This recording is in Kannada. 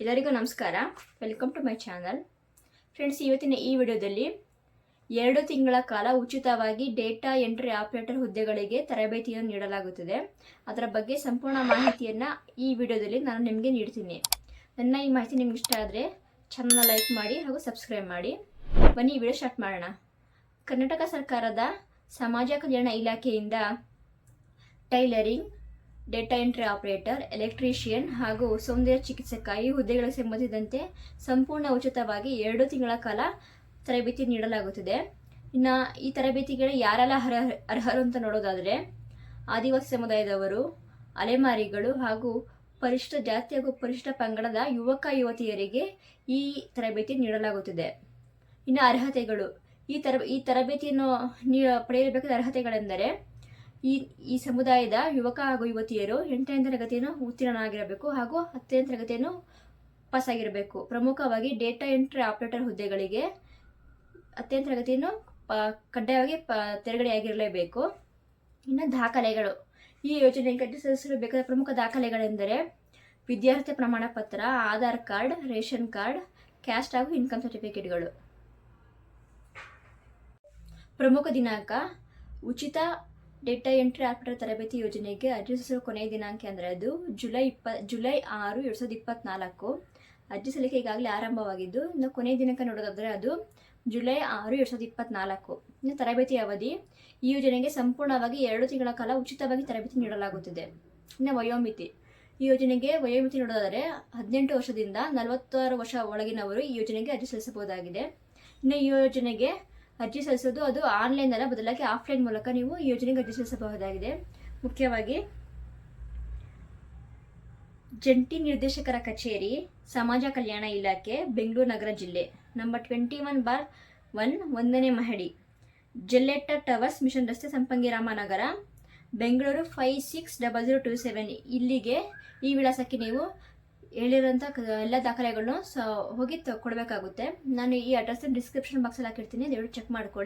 ಎಲ್ಲರಿಗೂ ನಮಸ್ಕಾರ. Welcome to my channel friends ಇವತ್ತಿನ ಈ ವಿಡಿಯೋದಲ್ಲಿ ಎರಡು ತಿಂಗಳ ಕಾಲ ಉಚಿತವಾಗಿ ಡೇಟಾ ಎಂಟ್ರಿ ಆಪರೇಟರ್ ಹುದ್ದೆಗಳಿಗೆ ತರಬೇತಿಯನ್ನು ನೀಡಲಾಗುತ್ತದೆ. ಅದರ ಬಗ್ಗೆ ಸಂಪೂರ್ಣ ಮಾಹಿತಿಯನ್ನು ಈ ವಿಡಿಯೋದಲ್ಲಿ ನಾನು ನಿಮಗೆ ನೀಡ್ತೀನಿ. ನನ್ನ ಈ ಮಾಹಿತಿ ನಿಮ್ಗೆ ಇಷ್ಟ ಆದರೆ ಚಾನಲ್ನ ಲೈಕ್ ಮಾಡಿ ಹಾಗೂ ಸಬ್ಸ್ಕ್ರೈಬ್ ಮಾಡಿ. ಬನ್ನಿ, ಈ ವಿಡಿಯೋ ಸ್ಟಾರ್ಟ್ ಮಾಡೋಣ. ಕರ್ನಾಟಕ ಸರ್ಕಾರದ ಸಮಾಜ ಕಲ್ಯಾಣ ಇಲಾಖೆಯಿಂದ tailoring data entry operator electrician ಹಾಗೂ ಸೌಂದರ್ಯ ಚಿಕಿತ್ಸಕ ಈ ಹುದ್ದೆಗಳಿಗೆ ಸಂಬಂಧಿಸಿದಂತೆ ಸಂಪೂರ್ಣ ಉಚಿತವಾಗಿ ಎರಡು ತಿಂಗಳ ಕಾಲ ತರಬೇತಿ ನೀಡಲಾಗುತ್ತದೆ. ಇನ್ನು ಈ ತರಬೇತಿಗೆ ಯಾರೆಲ್ಲ ಅರ್ಹ, ಅರ್ಹರು ಅಂತ ನೋಡೋದಾದರೆ ಆದಿವಾಸಿ ಸಮುದಾಯದವರು, ಅಲೆಮಾರಿಗಳು ಹಾಗೂ ಪರಿಶಿಷ್ಟ ಜಾತಿ ಹಾಗೂ ಪರಿಶಿಷ್ಟ ಪಂಗಡದ ಯುವಕ, ಯುವತಿಯರಿಗೆ ಈ ತರಬೇತಿ ನೀಡಲಾಗುತ್ತದೆ. ಇನ್ನು ಅರ್ಹತೆಗಳು ಈ ತರ ಈ ತರಬೇತಿಯನ್ನು ನೀ, ಪಡೆಯಬೇಕಾದ ಅರ್ಹತೆಗಳೆಂದರೆ ಈ ಈ ಸಮುದಾಯದ ಯುವಕ ಹಾಗೂ ಯುವತಿಯರು ಎಂಟನೇ ತರಗತಿಯನ್ನು ಉತ್ತೀರ್ಣರಾಗಿರಬೇಕು ಹಾಗೂ ಹತ್ತನೇ ತರಗತಿಯನ್ನು ಪಾಸ್ ಆಗಿರಬೇಕು ಪ್ರಮುಖವಾಗಿ ಡೇಟಾ ಎಂಟ್ರಿ ಆಪರೇಟರ್ ಹುದ್ದೆಗಳಿಗೆ ಹತ್ತನೇ ತರಗತಿಯನ್ನು ಪ, ಕಡ್ಡಾಯವಾಗಿ ಪ, ತೆರಗಡೆಯಾಗಿರಲೇಬೇಕು. ಇನ್ನು ದಾಖಲೆಗಳು. ಈ ಯೋಜನೆಗೆ ಸಲ್ಲಿಸಲು ಬೇಕಾದ ಪ್ರಮುಖ ದಾಖಲೆಗಳೆಂದರೆ ವಿದ್ಯಾರ್ಥಿ ಪ್ರಮಾಣ ಪತ್ರ, Aadhaar card, ration card, caste ಹಾಗೂ ಇನ್ಕಮ್ ಸರ್ಟಿಫಿಕೇಟ್ಗಳು. ಪ್ರಮುಖ ದಿನಾಂಕ ಉಚಿತ ಡೇಟಾ ಎಂಟ್ರಿ ಆಪರೇಟರ್ ತರಬೇತಿ ಯೋಜನೆಗೆ ಅರ್ಜಿ ಸಲ್ಲಿಸುವ ಕೊನೆಯ ದಿನಾಂಕ ಅಂದರೆ ಅದು ಜುಲೈ ಇಪ್ಪ ಜುಲೈ ಆರು ಎರಡು ಸಾವಿರದ ಇಪ್ಪತ್ನಾಲ್ಕು. ಅರ್ಜಿ ಸಲ್ಲಿಕೆ ಈಗಾಗಲೇ ಆರಂಭವಾಗಿದ್ದು, ಇನ್ನು ಕೊನೆಯ ದಿನಾಂಕ ನೋಡೋದಾದರೆ ಅದು ಜುಲೈ ಆರು ಎರಡು ಸಾವಿರದ ಇಪ್ಪತ್ತ್ನಾಲ್ಕು ಇನ್ನು ತರಬೇತಿ ಅವಧಿ, ಈ ಯೋಜನೆಗೆ ಸಂಪೂರ್ಣವಾಗಿ ಎರಡು ತಿಂಗಳ ಕಾಲ ಉಚಿತವಾಗಿ ತರಬೇತಿ ನೀಡಲಾಗುತ್ತಿದೆ. ಇನ್ನು ವಯೋಮಿತಿ, ಈ ಯೋಜನೆಗೆ ವಯೋಮಿತಿ ನೋಡೋದಾದರೆ ಹದಿನೆಂಟು ವರ್ಷದಿಂದ ನಲವತ್ತಾರು ವರ್ಷ ಒಳಗಿನವರು ಈ ಯೋಜನೆಗೆ ಅರ್ಜಿ ಸಲ್ಲಿಸಬಹುದಾಗಿದೆ. ಇನ್ನು ಈ ಯೋಜನೆಗೆ ಅರ್ಜಿ ಸಲ್ಲಿಸೋದು, ಅದು ಆನ್ಲೈನ್ ಅಲ್ಲ, ಬದಲಾಗಿ ಆಫ್ಲೈನ್ ಮೂಲಕ ನೀವು ಯೋಜನೆಗೆ ಅರ್ಜಿ ಸಲ್ಲಿಸಬಹುದಾಗಿದೆ. ಮುಖ್ಯವಾಗಿ, ಜಂಟಿ ನಿರ್ದೇಶಕರ ಕಚೇರಿ, ಸಮಾಜ ಕಲ್ಯಾಣ ಇಲಾಖೆ, ಬೆಂಗಳೂರು ನಗರ ಜಿಲ್ಲೆ. Number twenty one bar one ಒಂದನೇ ಮಹಡಿ. ಜೆಲ್ಲೆಟ್ಟ ಟವರ್ಸ್ ಮಿಷನ್ ರಸ್ತೆ Sampangi Ramanagar. Bengaluru five six double zero two seven ಇಲ್ಲಿಗೆ ಈ ವಿಳಾಸಕ್ಕೆ ನೀವು ಹೇಳಿರೋಂಥ ಎಲ್ಲ ದಾಖಲೆಗಳನ್ನು ಹೋಗಿ ತ ಕೊಡಬೇಕಾಗುತ್ತೆ. ನಾನು ಈ ಅಡ್ರೆಸ್ ಡಿಸ್ಕ್ರಿಪ್ಷನ್ ಬಾಕ್ಸಲ್ಲಿ ಹಾಕಿರ್ತೀನಿ. ದಯವಿಟ್ಟು ಚೆಕ್ ಮಾಡ್ಕೊಳ್ಳಿ